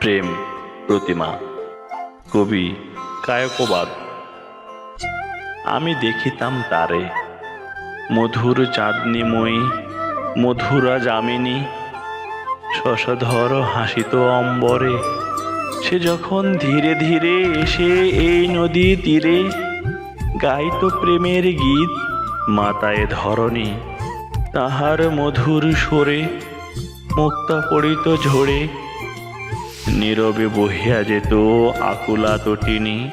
প্রেম প্রতিমা, কবি কায়কবাদ। আমি দেখিতাম তারে, মধুর চাঁদনিময়ী, মধুরা যামিনী। শশধর হাসিত অম্বরে, সে যখন ধীরে ধীরে এসে এই নদী তীরে, গাইত প্রেমের গীত মাতায় ধরণী। তাহার মধুর সুরে মুক্তা পড়িত ঝরে নীরবে বহিয়া যেত, আকুলা তটিনী।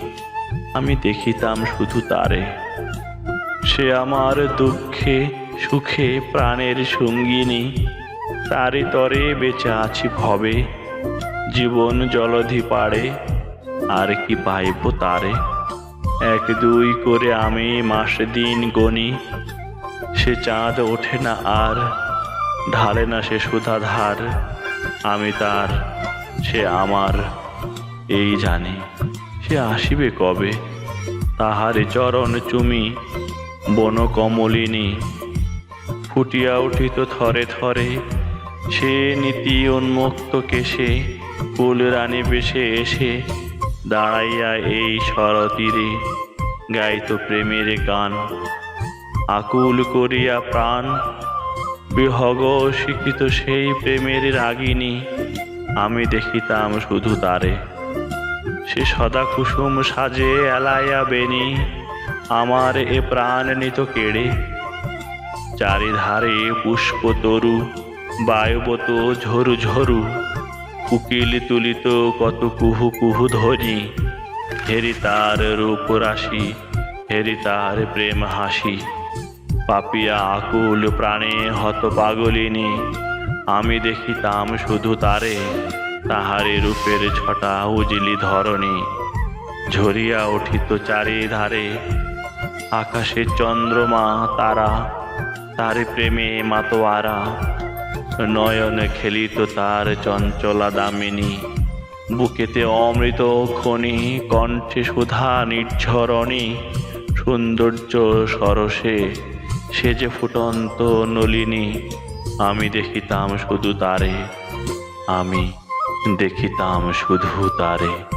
আমি দেখিতাম শুধু তারে। সে আমার দুঃখে, সুখে প্রাণের সঙ্গিনী। তারে তরে বেঁচে আছি ভবে। জীবন জলধি পাড়ে, আর কি পাইব তারে? এক দুই করে আমি মাস দিন গণি। সে চাঁদ ওঠে না আর, ঢালে না সে সুধাধার। আমি তার সে আমার, এই জানে সে আসিবে কবে? তাহারে চরণ চুমি বন কমলিনী ফুটিয়া উঠিত থরে থরে সে নীতি উন্মুক্ত কেশে, কুল রানী বেশে এসে দাঁড়াইয়া এই শরতীরে গাইত প্রেমের গান। আকুল করিয়া প্রাণ, বিহগ শিক্ষিত সেই প্রেমের রাগিনী। আমি দেখিতাম শুধু তারে। সে সদা কুসুম সাজে এলাইয়া বেনি আমার এ প্রাণ নিত কেড়ে। চারিধারে পুষ্প তরু, বায়ুবত ঝরু ঝরু, উকিল তুলিত কত কুহু কুহু ধ্বনি। হেরি তার রূপ রাশি, হেরি তার প্রেম হাসি। পাপিয়া আকুল প্রাণে হত পাগলিনী আমি দেখিতাম শুধু তারে, তাহারে রূপের ছটা উজিলি ধরণী। ঝরিয়া উঠিত চারিধারে, আকাশে চন্দ্রমা, তারা, তার প্রেমে মাতোয়ারা। নয়ন খেলিত তার চঞ্চলা দামিনী। বুকেতে অমৃত খনি, কণ্ঠে সুধা নির্ঝরণী। সৌন্দর্য সরসে, সেজে ফুটন্ত নলিনী। আমি দেখিতাম শুধু তারে আমি দেখিতাম শুধু তারে।